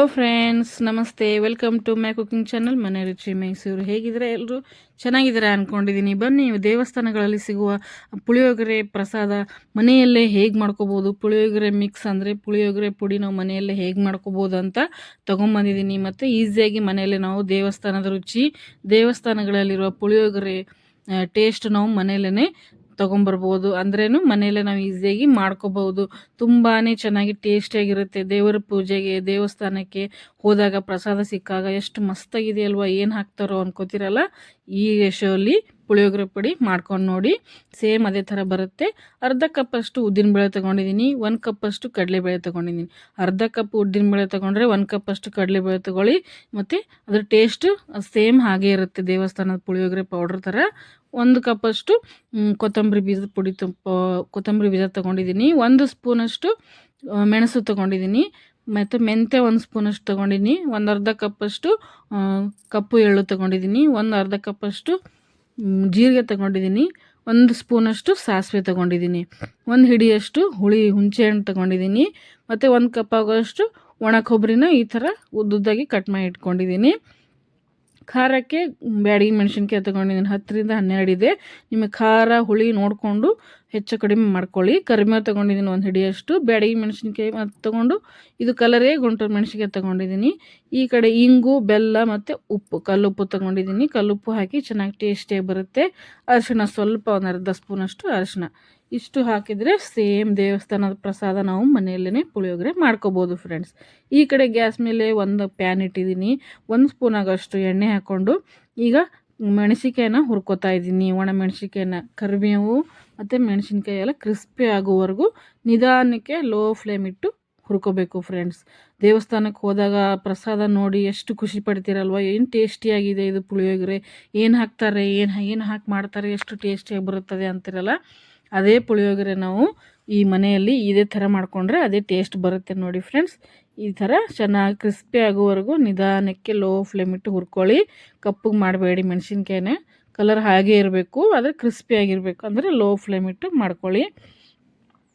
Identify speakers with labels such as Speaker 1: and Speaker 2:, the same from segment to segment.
Speaker 1: Hello friends ನಮಸ್ತೆ welcome to my cooking channel Mane Ruchi Mysuru. ಹೇಗಿದ್ರೆ ಎಲ್ಲರೂ ಚೆನ್ನಾಗಿದ್ದಾರೆ ಅಂದ್ಕೊಂಡಿದ್ದೀನಿ ಬನ್ನಿ ದೇವಸ್ಥಾನಗಳಲ್ಲಿ ಸಿಗುವ ಪುಳಿಯೋಗರೆ ಪ್ರಸಾದ ಮನೆಯಲ್ಲೇ ಹೇಗೆ ಮಾಡ್ಕೋಬೋದು? ಪುಳಿಯೋಗರೆ ಮಿಕ್ಸ್ ಅಂದರೆ ಪುಳಿಯೋಗರೆ ಪುಡಿ ನಾವು ಮನೆಯಲ್ಲೇ ಹೇಗೆ ಮಾಡ್ಕೋಬೋದು ಅಂತ ತೊಗೊಂಬಂದಿದ್ದೀನಿ. ಮತ್ತು ಈಸಿಯಾಗಿ ಮನೆಯಲ್ಲೇ ನಾವು ದೇವಸ್ಥಾನದ ರುಚಿ, ದೇವಸ್ಥಾನಗಳಲ್ಲಿರುವ ಪುಳಿಯೋಗರೆ ಟೇಸ್ಟ್ ನಾವು ಮನೆಯಲ್ಲೇ ತೊಗೊಂಬರ್ಬೋದು ಅಂದ್ರೇನು ಮನೆಯಲ್ಲೇ ನಾವು ಈಸಿಯಾಗಿ ಮಾಡ್ಕೋಬಹುದು. ತುಂಬಾ ಚೆನ್ನಾಗಿ ಟೇಸ್ಟಿಯಾಗಿರುತ್ತೆ ದೇವರ ಪೂಜೆಗೆ, ದೇವಸ್ಥಾನಕ್ಕೆ ಹೋದಾಗ ಪ್ರಸಾದ ಸಿಕ್ಕಾಗ ಎಷ್ಟು ಮಸ್ತಾಗಿದೆಯಲ್ವ, ಏನು ಹಾಕ್ತಾರೋ ಅನ್ಕೋತಿರಲ್ಲ? ಈ ರೇಷೋಲ್ಲಿ ಪುಳಿಯೋಗರೆ ಪುಡಿ ಮಾಡ್ಕೊಂಡು ನೋಡಿ. ಸೇಮ್ ಅದೇ ಥರ ಬರುತ್ತೆ. ಅರ್ಧ ಕಪ್ಪಷ್ಟು ಉದ್ದಿನಬೇಳೆ ತೊಗೊಂಡಿದ್ದೀನಿ. ಒಂದು ಕಪ್ಪಷ್ಟು ಕಡಲೆಬೇಳೆ ತೊಗೊಂಡಿದ್ದೀನಿ. ಅರ್ಧ ಕಪ್ ಉದ್ದಿನಬೇಳೆ ತೊಗೊಂಡ್ರೆ ಒಂದು ಕಪ್ಪಷ್ಟು ಕಡಲೆಬೇಳೆ ತೊಗೊಳ್ಳಿ. ಮತ್ತು ಅದ್ರ ಟೇಸ್ಟು ಸೇಮ್ ಹಾಗೆ ಇರುತ್ತೆ ದೇವಸ್ಥಾನದ ಪುಳಿಯೋಗರೆ ಪೌಡ್ರ್ ಥರ. ಒಂದು ಕಪ್ಪಷ್ಟು ಕೊತ್ತಂಬರಿ ಬೀಜದ ಪುಡಿ ತುಪ್ಪ ಕೊತ್ತಂಬರಿ ಬೀಜ ತೊಗೊಂಡಿದ್ದೀನಿ. ಒಂದು ಸ್ಪೂನಷ್ಟು ಮೆಣಸು ತೊಗೊಂಡಿದ್ದೀನಿ. ಮತ್ತು ಮೆಂತ್ಯ ಒಂದು ಸ್ಪೂನಷ್ಟು ತೊಗೊಂಡಿದ್ದೀನಿ. ಒಂದು ಅರ್ಧ ಕಪ್ಪಷ್ಟು ಕಪ್ಪು ಎಳ್ಳು ತೊಗೊಂಡಿದ್ದೀನಿ. ಒಂದು ಅರ್ಧ ಕಪ್ಪಷ್ಟು ಜೀರಿಗೆ ತಗೊಂಡಿದ್ದೀನಿ. ಒಂದು ಸ್ಪೂನಷ್ಟು ಸಾಸಿವೆ ತಗೊಂಡಿದ್ದೀನಿ. ಒಂದು ಹಿಡಿಯಷ್ಟು ಹುಳಿ ಹುಣಸೆಹಣ್ಣು ತೊಗೊಂಡಿದ್ದೀನಿ. ಮತ್ತು ಒಂದು ಕಪ್ ಆಗೋಷ್ಟು ಒಣ ಕೊಬ್ಬರಿನ ಈ ಥರ ಉದ್ದುದ್ದಾಗಿ ಕಟ್ ಮಾಡಿ ಇಟ್ಕೊಂಡಿದ್ದೀನಿ. ಖಾರಕ್ಕೆ ಬ್ಯಾಡಗಿ ಮೆಣಸಿನ್ಕಾಯಿ ತೊಗೊಂಡಿದ್ದೀನಿ ಹತ್ತರಿಂದ ಹನ್ನೆರಡು ಇದೆ. ನಿಮಗೆ ಖಾರ, ಹುಳಿ ನೋಡಿಕೊಂಡು ಹೆಚ್ಚು ಕಡಿಮೆ ಮಾಡ್ಕೊಳ್ಳಿ. ಕರಿಮೆ ತೊಗೊಂಡಿದ್ದೀನಿ ಒಂದು ಹಿಡಿಯಷ್ಟು. ಬ್ಯಾಡಗಿ ಮೆಣಸಿನ್ಕಾಯಿ ಮತ್ತು ತೊಗೊಂಡು ಇದು ಕಲರೇ ಗುಂಟೂರು ಮೆಣಸಿನ್ಕಾಯಿ ತೊಗೊಂಡಿದ್ದೀನಿ ಈ ಕಡೆ ಇಂಗು, ಬೆಲ್ಲ ಮತ್ತು ಉಪ್ಪು. ಕಲ್ಲುಪ್ಪು ತೊಗೊಂಡಿದ್ದೀನಿ ಕಲ್ಲುಪ್ಪು ಹಾಕಿ ಚೆನ್ನಾಗಿ ಟೇಸ್ಟಿಯಾಗಿ ಬರುತ್ತೆ. ಅರಿಶಿಣ ಸ್ವಲ್ಪ ಒಂದು ಅರ್ಧ ಸ್ಪೂನಷ್ಟು ಅರಿಶಿಣ. ಇಷ್ಟು ಹಾಕಿದರೆ ಸೇಮ್ ದೇವಸ್ಥಾನದ ಪ್ರಸಾದ ನಾವು ಮನೆಯಲ್ಲೇ ಪುಳಿಯೋಗರೆ ಮಾಡ್ಕೋಬೋದು ಫ್ರೆಂಡ್ಸ್ ಈ ಕಡೆ ಗ್ಯಾಸ್ ಮೇಲೆ ಒಂದು ಪ್ಯಾನ್ ಇಟ್ಟಿದ್ದೀನಿ. ಒಂದು ಸ್ಪೂನ್ ಆಗೋಷ್ಟು ಎಣ್ಣೆ ಹಾಕ್ಕೊಂಡು ಈಗ ಮೆಣಸಿನ್ಕಾಯಿನ ಹುರ್ಕೋತಾ ಇದ್ದೀನಿ. ಒಣ ಮೆಣಸಿನ್ಕಾಯಿನ ಕರಿಬೇವು ಮತ್ತು ಮೆಣಸಿನ್ಕಾಯಿ ಎಲ್ಲ ಕ್ರಿಸ್ಪಿ ಆಗೋವರೆಗೂ ನಿಧಾನಕ್ಕೆ ಲೋ ಫ್ಲೇಮ್ ಇಟ್ಟು ಹುರ್ಕೋಬೇಕು ಫ್ರೆಂಡ್ಸ್ ದೇವಸ್ಥಾನಕ್ಕೆ ಹೋದಾಗ ಪ್ರಸಾದ ನೋಡಿ ಎಷ್ಟು ಖುಷಿ ಪಡ್ತೀರಲ್ವ? ಏನು ಟೇಸ್ಟಿಯಾಗಿದೆ ಇದು ಪುಳಿಯೋಗರೆ? ಏನು ಹಾಕ್ತಾರೆ? ಏನು ಏನು ಹಾಕಿ ಮಾಡ್ತಾರೆ? ಎಷ್ಟು ಟೇಸ್ಟಿಯಾಗಿ ಬರುತ್ತದೆ ಅಂತಿರಲ್ಲ? ಅದೇ ಪುಳಿಯೋಗರೆ ನಾವು ಈ ಮನೆಯಲ್ಲಿ ಇದೇ ಥರ ಮಾಡಿಕೊಂಡ್ರೆ ಅದೇ ಟೇಸ್ಟ್ ಬರುತ್ತೆ ನೋಡಿ ಫ್ರೆಂಡ್ಸ್ ಈ ಥರ ಚೆನ್ನಾಗಿ ಕ್ರಿಸ್ಪಿ ಆಗೋವರೆಗೂ ನಿಧಾನಕ್ಕೆ ಲೋ ಫ್ಲೇಮ್ ಇಟ್ಟು ಹುರ್ಕೊಳ್ಳಿ. ಕಪ್ಪಗೆ ಮಾಡಬೇಡಿ ಮೆಣಸಿನ್ಕಾಯಿನೇ. ಕಲರ್ ಹಾಗೇ ಇರಬೇಕು, ಆದರೆ ಕ್ರಿಸ್ಪಿಯಾಗಿರಬೇಕು ಅಂದರೆ ಲೋ ಫ್ಲೇಮ್ ಇಟ್ಟು ಮಾಡ್ಕೊಳ್ಳಿ.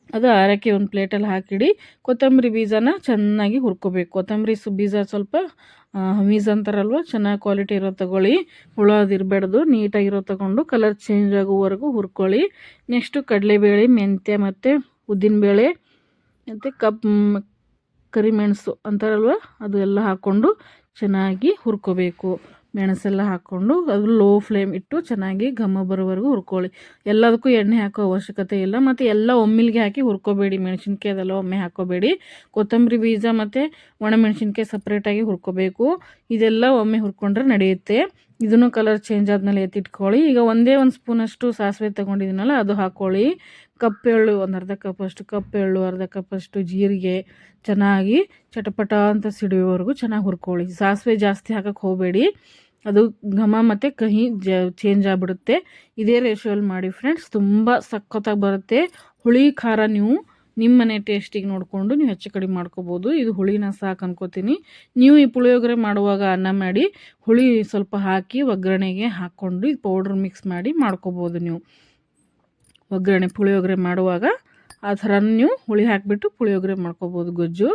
Speaker 1: ಅದು ಆರಕ್ಕೆ ಒಂದು ಪ್ಲೇಟಲ್ಲಿ ಹಾಕಿಡಿ. ಕೊತ್ತಂಬರಿ ಬೀಜನ ಚೆನ್ನಾಗಿ ಹುರ್ಕೋಬೇಕು. ಕೊತ್ತಂಬರಿ ಸು ಬೀಜ ಸ್ವಲ್ಪ ಹಮೀಸ್ ಅಂತಾರಲ್ವ? ಚೆನ್ನಾಗಿ ಕ್ವಾಲಿಟಿ ಇರೋ ತಗೊಳ್ಳಿ. ಹುಳದಿರಬಾರ್ದು ನೀಟಾಗಿರೋ ತಗೊಂಡು ಕಲರ್ ಚೇಂಜ್ ಆಗುವವರೆಗೂ ಹುರ್ಕೊಳ್ಳಿ. ನೆಕ್ಸ್ಟು ಕಡಲೆಬೇಳೆ, ಮೆಂತ್ಯ ಮತ್ತು ಉದ್ದಿನಬೇಳೆ ಮತ್ತು ಕಪ್ ಕರಿಮೆಣಸು ಅಂತಾರಲ್ವ? ಅದು ಎಲ್ಲ ಹಾಕ್ಕೊಂಡು ಚೆನ್ನಾಗಿ ಹುರ್ಕೋಬೇಕು. ಮೆಣಸೆಲ್ಲ ಹಾಕ್ಕೊಂಡು ಅದು ಲೋ ಫ್ಲೇಮ್ ಇಟ್ಟು ಚೆನ್ನಾಗಿ ಘಮ ಬರೋವರೆಗೂ ಹುರ್ಕೊಳ್ಳಿ. ಎಲ್ಲದಕ್ಕೂ ಎಣ್ಣೆ ಹಾಕೋ ಅವಶ್ಯಕತೆ ಇಲ್ಲ. ಮತ್ತು ಎಲ್ಲ ಒಮ್ಮಿಲ್ಗೆ ಹಾಕಿ ಹುರ್ಕೋಬೇಡಿ. ಮೆಣಸಿನ್ಕಾಯಿ ಅದೆಲ್ಲ ಒಮ್ಮೆ ಹಾಕೋಬೇಡಿ. ಕೊತ್ತಂಬರಿ ಬೀಜ ಮತ್ತು ಒಣಮೆಣಸಿನ್ಕಾಯಿ ಸಪ್ರೇಟಾಗಿ ಹುರ್ಕೋಬೇಕು. ಇದೆಲ್ಲ ಒಮ್ಮೆ ಹುರ್ಕೊಂಡ್ರೆ ನಡೆಯುತ್ತೆ. ಇದನ್ನು ಕಲರ್ ಚೇಂಜ್ ಆದಮೇಲೆ ಎತ್ತಿಟ್ಕೊಳ್ಳಿ ಈಗ ಒಂದೇ ಒಂದು ಸ್ಪೂನಷ್ಟು ಸಾಸಿವೆ ತೊಗೊಂಡಿದ್ದೀನಲ್ಲ, ಅದು ಹಾಕ್ಕೊಳ್ಳಿ ಕಪ್ಪೆಳ್ಳು, ಒಂದು ಅರ್ಧ ಕಪ್ಪಷ್ಟು ಕಪ್ಪೆಳ್ಳು, ಅರ್ಧ ಕಪ್ಪಷ್ಟು ಜೀರಿಗೆ ಚೆನ್ನಾಗಿ ಚಟಪಟ ಅಂತ ಸಿಡಿಯೋವರೆಗೂ ಚೆನ್ನಾಗಿ ಹುರ್ಕೊಳ್ಳಿ. ಸಾಸಿವೆ ಜಾಸ್ತಿ ಹಾಕಕ್ಕೆ ಹೋಗಬೇಡಿ. ಅದು ಘಮ ಮತ್ತು ಕಹಿ ಜ ಚೇಂಜ್ ಆಗಿಬಿಡುತ್ತೆ. ಇದೇ ರೇಷಿಯೋಲ್ಲಿ ಮಾಡಿ ಫ್ರೆಂಡ್ಸ್ ತುಂಬ ಸಖತ್ತಾಗಿ ಬರುತ್ತೆ. ಹುಳಿ ಖಾರ ನೀವು ನಿಮ್ಮ ಮನೆ ಟೇಸ್ಟಿಗೆ ನೋಡಿಕೊಂಡು ನೀವು ಹೆಚ್ಚು ಕಡಿಮೆ ಮಾಡ್ಕೋಬೋದು. ಇದು ಹುಳಿನ ಸಾಕು ಅನ್ಕೋತೀನಿ. ನೀವು ಈ ಪುಳಿಯೋಗರೆ ಮಾಡುವಾಗ ಅನ್ನ ಮಾಡಿ, ಹುಳಿ ಸ್ವಲ್ಪ ಹಾಕಿ ಒಗ್ಗರಣೆಗೆ ಹಾಕ್ಕೊಂಡು ಇದು ಪೌಡ್ರ್ ಮಿಕ್ಸ್ ಮಾಡಿ ಮಾಡ್ಕೋಬೋದು ನೀವು. ಒಗ್ಗರಣೆ, ಪುಳಿಯೋಗರೆ ಮಾಡುವಾಗ ಆ ಥರ ನೀವು ಹುಳಿ ಹಾಕಿಬಿಟ್ಟು ಪುಳಿಯೋಗರೆ ಮಾಡ್ಕೋಬೋದು ಗೊಜ್ಜು.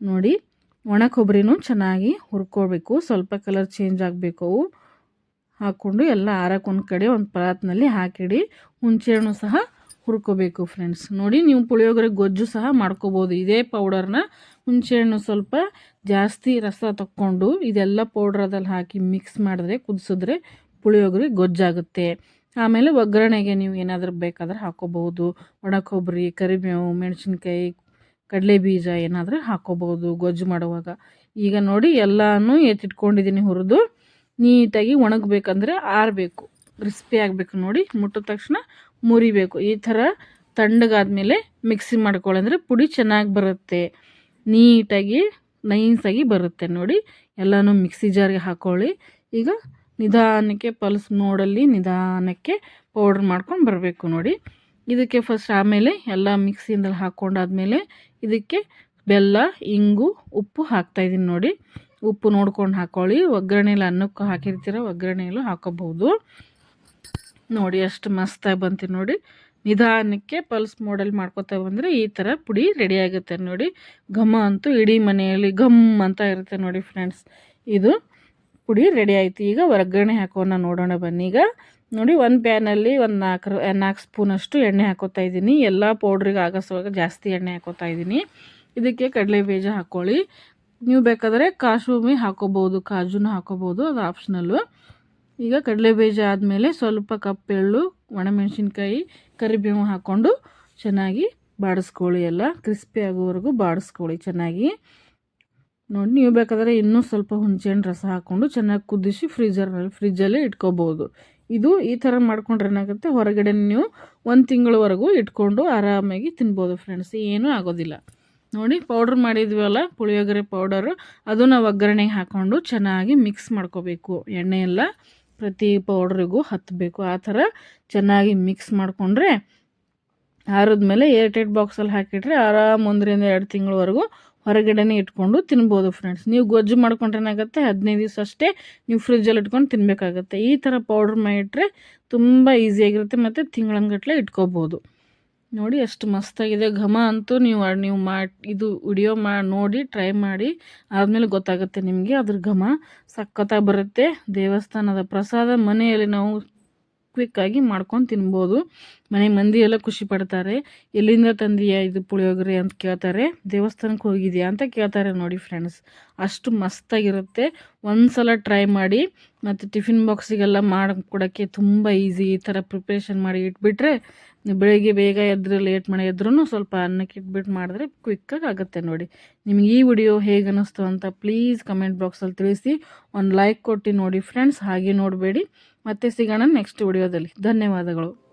Speaker 1: ನೋಡಿ. ಒಣ ಕೊಬ್ಬರಿನೂ ಚೆನ್ನಾಗಿ ಹುರ್ಕೋಬೇಕು ಸ್ವಲ್ಪ ಕಲರ್ ಚೇಂಜ್ ಆಗಬೇಕು ಹಾಕ್ಕೊಂಡು ಎಲ್ಲ ಆರಕ್ಕೆ ಒಂದು ಕಡೆ ಒಂದು ಪರಾತ್ನಲ್ಲಿ ಹಾಕಿಡಿ. ಹುಣಸೆಹಣ್ಣು ಸಹ ಹುರ್ಕೋಬೇಕು ಫ್ರೆಂಡ್ಸ್ ನೋಡಿ ನೀವು ಪುಳಿಯೋಗರೆ ಗೊಜ್ಜು ಸಹ ಮಾಡ್ಕೋಬೋದು. ಇದೇ ಪೌಡರ್ನ ಹುಣಸೆಹಣ್ಣು ಸ್ವಲ್ಪ ಜಾಸ್ತಿ ರಸ ತಕ್ಕೊಂಡು ಇದೆಲ್ಲ ಪೌಡರ್ ಅದಲ್ಲಿ ಹಾಕಿ ಮಿಕ್ಸ್ ಮಾಡಿದ್ರೆ, ಕುದಿಸಿದ್ರೆ ಪುಳಿಯೋಗರೆ ಗೊಜ್ಜಾಗುತ್ತೆ. ಆಮೇಲೆ ಒಗ್ಗರಣೆಗೆ ನೀವು ಏನಾದರೂ ಬೇಕಾದ್ರೆ ಹಾಕೋಬಹುದು ಒಣ ಕೊಬ್ಬರಿ ಕರಿಬೇವು, ಮೆಣಸಿನ್ಕಾಯಿ ಕಡಲೆ ಬೀಜ ಏನಾದರೂ ಹಾಕೋಬೋದು ಗೊಜ್ಜು ಮಾಡುವಾಗ. ಈಗ ನೋಡಿ ಎಲ್ಲನೂ ಎತ್ತಿಟ್ಕೊಂಡಿದ್ದೀನಿ ಹುರಿದು. ನೀಟಾಗಿ ಒಣಗಬೇಕಂದ್ರೆ ಆರಬೇಕು, ಕ್ರಿಸ್ಪಿ ಆಗಬೇಕು ನೋಡಿ. ಮುಟ್ಟಿದ ತಕ್ಷಣ ಮುರಿಬೇಕು. ಈ ಥರ ತಣ್ಣಗಾದಮೇಲೆ ಮಿಕ್ಸಿ ಮಾಡ್ಕೊಳ್ಳಂದ್ರೆ ಪುಡಿ ಚೆನ್ನಾಗಿ ಬರುತ್ತೆ. ನೀಟಾಗಿ ನೈಸಾಗಿ ಬರುತ್ತೆ ನೋಡಿ. ಎಲ್ಲನೂ ಮಿಕ್ಸಿ ಜಾರಿಗೆ ಹಾಕ್ಕೊಳ್ಳಿ ಈಗ ನಿಧಾನಕ್ಕೆ ಪಲ್ಸ್ ನೋಡಲ್ಲಿ ನಿಧಾನಕ್ಕೆ ಪೌಡ್ರ್ ಮಾಡ್ಕೊಂಡು ಬರಬೇಕು ನೋಡಿ. ಇದಕ್ಕೆ ಫಸ್ಟ್ ಆಮೇಲೆ ಎಲ್ಲ ಮಿಕ್ಸಿಯಿಂದ ಹಾಕ್ಕೊಂಡಾದ್ಮೇಲೆ ಇದಕ್ಕೆ ಬೆಲ್ಲ, ಇಂಗು, ಉಪ್ಪು ಹಾಕ್ತಾಯಿದ್ದೀನಿ ನೋಡಿ. ಉಪ್ಪು ನೋಡ್ಕೊಂಡು ಹಾಕ್ಕೊಳ್ಳಿ ಒಗ್ಗರಣೆಯಲ್ಲಿ ಅನ್ನಕ್ಕೆ ಹಾಕಿರ್ತೀರ ಒಗ್ಗರಣೆಯಲ್ಲೂ ಹಾಕೋಬಹುದು. ನೋಡಿ, ಅಷ್ಟು ಮಸ್ತಾಗಿ ಬಂತೀನಿ ನೋಡಿ. ನಿಧಾನಕ್ಕೆ ಪಲ್ಸ್ ಮೋಡಲ್ ಮಾಡ್ಕೊತಾ ಬಂದರೆ ಈ ಥರ ಪುಡಿ ರೆಡಿ ಆಗುತ್ತೆ ನೋಡಿ. ಘಮ ಅಂತೂ ಇಡೀ ಮನೆಯಲ್ಲಿ ಘಮ್ ಅಂತ ಇರುತ್ತೆ ನೋಡಿ ಫ್ರೆಂಡ್ಸ್ ಇದು ಪುಡಿ ರೆಡಿ ಆಯಿತು. ಈಗ ಒಗ್ಗರಣೆ ಹಾಕೋಣ ನೋಡೋಣ ಬನ್ನಿ. ಈಗ ನೋಡಿ, ಒಂದು ಪ್ಯಾನಲ್ಲಿ ಒಂದು ನಾಲ್ಕು ನಾಲ್ಕು ಸ್ಪೂನಷ್ಟು ಎಣ್ಣೆ ಹಾಕೋತಾ ಇದ್ದೀನಿ. ಎಲ್ಲ ಪೌಡ್ರಿಗೆ ಆಗಸೋವಾಗ ಜಾಸ್ತಿ ಎಣ್ಣೆ ಹಾಕೋತಾ ಇದ್ದೀನಿ. ಇದಕ್ಕೆ ಕಡಲೆ ಬೀಜ ಹಾಕ್ಕೊಳ್ಳಿ ನೀವು ಬೇಕಾದರೆ ಕಾಶುಮಿ ಹಾಕೋಬೋದು ಕಾಜುನ ಹಾಕೋಬೋದು ಅದು ಆಪ್ಷನಲ್ಲು ಈಗ ಕಡಲೆ ಬೀಜ ಆದಮೇಲೆ ಸ್ವಲ್ಪ ಕಪ್ಪೆಳ್ಳು ಒಣಮೆಣಸಿನ್ಕಾಯಿ, ಕರಿಬೇವು ಹಾಕ್ಕೊಂಡು ಚೆನ್ನಾಗಿ ಬಾಡಿಸ್ಕೊಳ್ಳಿ ಎಲ್ಲ. ಕ್ರಿಸ್ಪಿ ಆಗೋವರೆಗೂ ಬಾಡಿಸ್ಕೊಳ್ಳಿ ಚೆನ್ನಾಗಿ. ನೋಡಿ, ನೀವು ಬೇಕಾದರೆ ಇನ್ನೂ ಸ್ವಲ್ಪ ಹುಣಸೆಹಣ್ಣು ರಸ ಹಾಕ್ಕೊಂಡು ಚೆನ್ನಾಗಿ ಕುದಿಸಿ ಫ್ರೀಜರ್ನಲ್ಲಿ ಫ್ರಿಜ್ಜಲ್ಲೇ ಇಟ್ಕೋಬೋದು ಇದು ಈ ಥರ ಮಾಡ್ಕೊಂಡ್ರೆ ಏನಾಗುತ್ತೆ? ಹೊರಗಡೆ ನೀವು ಒಂದು ತಿಂಗಳವರೆಗೂ ಇಟ್ಕೊಂಡು ಆರಾಮಾಗಿ ತಿನ್ಬೋದು ಫ್ರೆಂಡ್ಸ್ ಏನೂ ಆಗೋದಿಲ್ಲ. ನೋಡಿ ಪೌಡ್ರ್ ಮಾಡಿದ್ವಲ್ಲ, ಪುಳಿಯೋಗರೆ ಪೌಡರು ಅದನ್ನು ಒಗ್ಗರಣೆಗೆ ಹಾಕ್ಕೊಂಡು ಚೆನ್ನಾಗಿ ಮಿಕ್ಸ್ ಮಾಡ್ಕೋಬೇಕು. ಎಣ್ಣೆ ಎಲ್ಲ ಪ್ರತಿ ಪೌಡ್ರಿಗೂ ಹತ್ತಬೇಕು ಆ ಥರ ಚೆನ್ನಾಗಿ ಮಿಕ್ಸ್ ಮಾಡಿಕೊಂಡ್ರೆ, ಆರಿದ್ಮೇಲೆ ಏರ್ಟೈಟ್ ಬಾಕ್ಸಲ್ಲಿ ಹಾಕಿಟ್ರೆ ಆರಾಮ ಒಂದರಿಂದ ಎರಡು ತಿಂಗಳವರೆಗೂ ಹೊರಗಡೆನೇ ಇಟ್ಕೊಂಡು ತಿನ್ಬೋದು ಫ್ರೆಂಡ್ಸ್ ನೀವು ಗೊಜ್ಜು ಮಾಡ್ಕೊಂಡ್ರೇನಾಗುತ್ತೆ? ಹದಿನೈದು ದಿವಸ ಅಷ್ಟೇ ನೀವು ಫ್ರಿಜ್ಜಲ್ಲಿ ಇಟ್ಕೊಂಡು ತಿನ್ನಬೇಕಾಗತ್ತೆ ಈ ಥರ ಪೌಡ್ರ್ ಮಾಡಿಟ್ರೆ ತುಂಬ ಈಸಿಯಾಗಿರುತ್ತೆ ಮತ್ತು ತಿಂಗಳಂಗಟ್ಲೆ ಇಟ್ಕೋಬೋದು. ನೋಡಿ ಎಷ್ಟು ಮಸ್ತಾಗಿದೆ. ಘಮ ಅಂತೂ ನೀವು ನೀವು ಮಾ, ಇದು ವಿಡಿಯೋ ಮಾ, ನೋಡಿ ಟ್ರೈ ಮಾಡಿ ಆದಮೇಲೆ ಗೊತ್ತಾಗುತ್ತೆ ನಿಮಗೆ ಅದ್ರ ಘಮ. ಸಖತ್ತಾಗಿ ಬರುತ್ತೆ ದೇವಸ್ಥಾನದ ಪ್ರಸಾದ. ಮನೆಯಲ್ಲಿ ನಾವು ಕ್ವಿಕ್ಕಾಗಿ ಮಾಡ್ಕೊಂಡು ತಿನ್ಬೋದು. ಮನೆ ಮಂದಿ ಎಲ್ಲ ಖುಷಿ ಪಡ್ತಾರೆ. ಎಲ್ಲಿಂದ ತಂದೀಯಾ ಇದು ಪುಳಿಯೋಗರೆ ಅಂತ ಕೇಳ್ತಾರೆ. ದೇವಸ್ಥಾನಕ್ಕೆ ಹೋಗಿದೆಯಾ ಅಂತ ಕೇಳ್ತಾರೆ ನೋಡಿ ಫ್ರೆಂಡ್ಸ್ ಅಷ್ಟು ಮಸ್ತಾಗಿರುತ್ತೆ. ಒಂದು ಸಲ ಟ್ರೈ ಮಾಡಿ ಮತ್ತು ಟಿಫಿನ್ ಬಾಕ್ಸಿಗೆಲ್ಲ ಮಾಡಿಕೊಡೋಕ್ಕೆ ತುಂಬ ಈಸಿ ಈ ಥರ ಪ್ರಿಪ್ರೇಷನ್ ಮಾಡಿ ಇಟ್ಬಿಟ್ರೆ ಬೆಳಿಗ್ಗೆ ಬೇಗ ಎದ್ರೆ ಲೇಟ್ ಮಾಡಿ ಎದ್ರೂ ಸ್ವಲ್ಪ ಅನ್ನಕ್ಕೆ ಇಟ್ಬಿಟ್ಟು ಮಾಡಿದ್ರೆ ಕ್ವಿಕ್ಕಾಗಿ ಆಗುತ್ತೆ ನೋಡಿ. ನಿಮ್ಗೆ ಈ ವಿಡಿಯೋ ಹೇಗೆ ಅನ್ನಿಸ್ತು ಅಂತ ಪ್ಲೀಸ್ ಕಮೆಂಟ್ ಬಾಕ್ಸಲ್ಲಿ ತಿಳಿಸಿ. ಒಂದು ಲೈಕ್ ಕೊಟ್ಟು ನೋಡಿ ಫ್ರೆಂಡ್ಸ್ ಹಾಗೆ ನೋಡಬೇಡಿ. ಮತ್ತೆ ಸಿಗೋಣ ನೆಕ್ಸ್ಟ್ ವಿಡಿಯೋದಲ್ಲಿ. ಧನ್ಯವಾದಗಳು.